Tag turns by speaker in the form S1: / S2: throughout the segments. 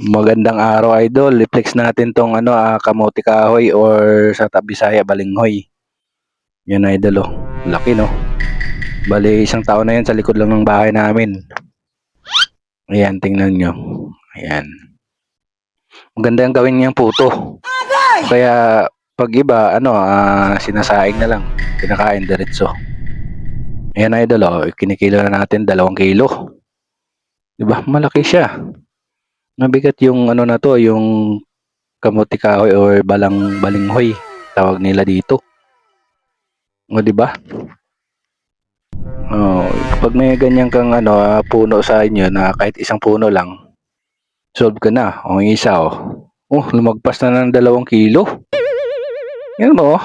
S1: Magandang araw idol. I-flex natin tong ano, ah, kamote kahoy or sa Bisaya balinghoy. Yan idol oh. Laki no. Bali isang taon na yan sa likod lang ng bahay namin. Ayan, tingnan nyo. Ayan. Maganda yung gawin niyang puto. Kaya pag iba, ano, ah, sinasaing na lang. Kinakain diretso. Ayan idol oh. Kinikilo na natin dalawang kilo. Diba? Malaki siya. Mabigat yung ano na to, yung kamuti kahoy or balang balinghoy tawag nila dito. O di ba? Oh, pag may ganyan kang ano ah, puno sa inyo na kahit isang puno lang, solve ka na. O yung isa oh. Oh, lumagpas na ng dalawang kilo. Yan mo.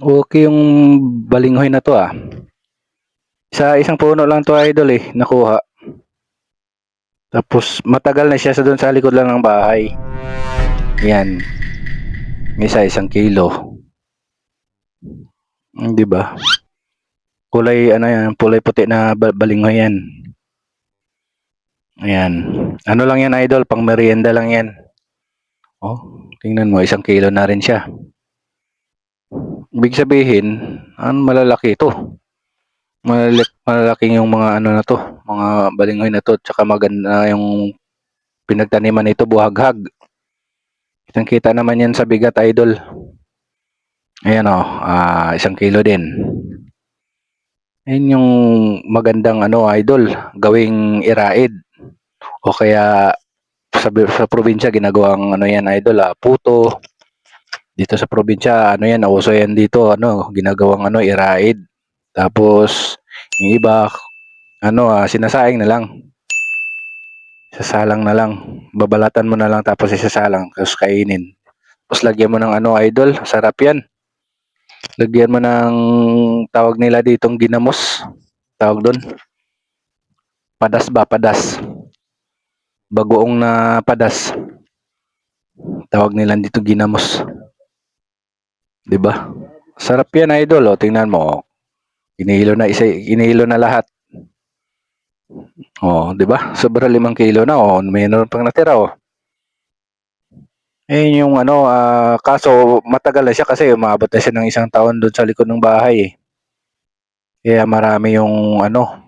S1: Okay yung balinghoy na to ah. Sa isang puno lang to idol eh, nakuha. Tapos matagal na siya sa doon sa likod lang ng bahay. Yan. Isa isang kilo. Hmm, Di ba? Kulay ano yan, kulay puti na ba- balinghoy yan. Ayan. Ano lang yan idol, pang merienda lang yan. Oh, tingnan mo, isang kilo na rin siya. Ibig sabihin, ano malalaki ito. Malalik, malalaking yung mga ano na to, mga balinghoy na to, tsaka maganda yung pinagtaniman nito, buhaghag. Kitang kita naman yan sa bigat, idol. Ayan o, ah, isang kilo din. Ayan yung magandang ano, idol, gawing iraid. O kaya sa, sa probinsya, ginagawang ano yan, idol, ah, puto. Dito sa probinsya, ano yan, uso yan dito, ano, ginagawang ano, iraid. Tapos, yung iba, ano, ah, sinasaing na lang. Sasalang na lang. Babalatan mo na lang tapos isasalang. Tapos kainin. Tapos lagyan mo ng ano, idol. Sarap yan. Lagyan mo ng tawag nila ditong ginamos. Tawag doon. Padas ba? Padas. Bagoong na padas. Tawag nila dito ginamos. 'Di ba? Sarap yan, idol. O, tingnan mo. Inihilo na isa, inihilo na lahat. Oh, 'di ba? Sobra limang kilo na oh, mayroon pang natira oh. Eh yung ano, ah, kaso matagal na siya kasi umabot na siya ng isang taon doon sa likod ng bahay eh. Kaya marami yung ano,